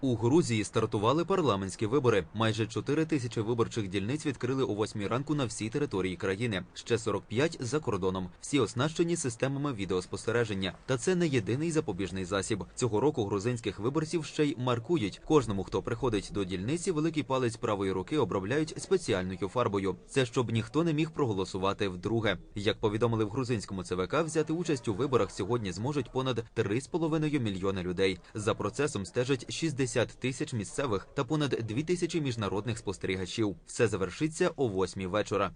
У Грузії стартували парламентські вибори. Майже 4 тисячі виборчих дільниць відкрили о 8 ранку на всій території країни. Ще 45 за кордоном. Всі оснащені системами відеоспостереження. Та це не єдиний запобіжний засіб. Цього року грузинських виборців ще й маркують. Кожному, хто приходить до дільниці, великий палець правої руки обробляють спеціальною фарбою. Це щоб ніхто не міг проголосувати вдруге. Як повідомили в грузинському ЦВК, взяти участь у виборах сьогодні зможуть понад 3,5 мільйони людей. За процесом стежать 60 тисяч місцевих та понад 2 тисячі міжнародних спостерігачів. Все завершиться о 8 вечора.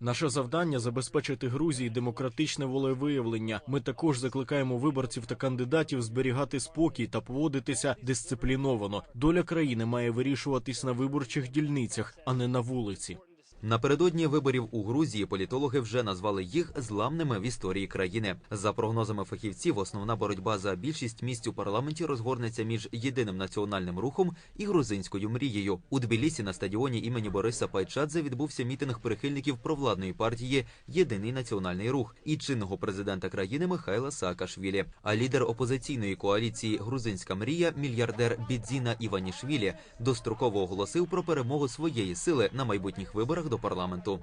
Наше завдання забезпечити Грузії демократичне волевиявлення. Ми також закликаємо виборців та кандидатів зберігати спокій та поводитися дисципліновано. Доля країни має вирішуватись на виборчих дільницях, а не на вулиці. Напередодні виборів у Грузії політологи вже назвали їх зламними в історії країни. За прогнозами фахівців, основна боротьба за більшість місць у парламенті розгорнеться між єдиним національним рухом і грузинською мрією. У Тбілісі на стадіоні імені Бориса Пайчадзе відбувся мітинг прихильників провладної партії Єдиний національний рух і чинного президента країни Михайла Саакашвілі. А лідер опозиційної коаліції Грузинська мрія, мільярдер Бідзіна Іванішвілі, достроково оголосив про перемогу своєї сили на майбутніх виборах до парламенту.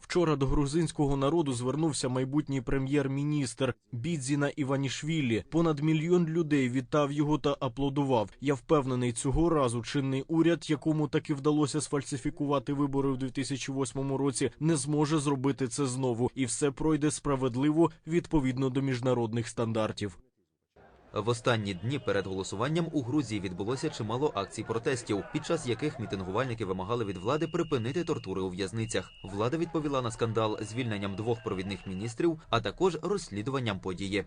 Вчора до грузинського народу звернувся майбутній прем'єр-міністр Бідзіна Іванішвілі. Понад мільйон людей вітав його та аплодував. Я впевнений, цього разу чинний уряд, якому таки вдалося сфальсифікувати вибори у 2008 році, не зможе зробити це знову, і все пройде справедливо відповідно до міжнародних стандартів. В останні дні перед голосуванням у Грузії відбулося чимало акцій протестів, під час яких мітингувальники вимагали від влади припинити тортури у в'язницях. Влада відповіла на скандал звільненням двох провідних міністрів, а також розслідуванням події.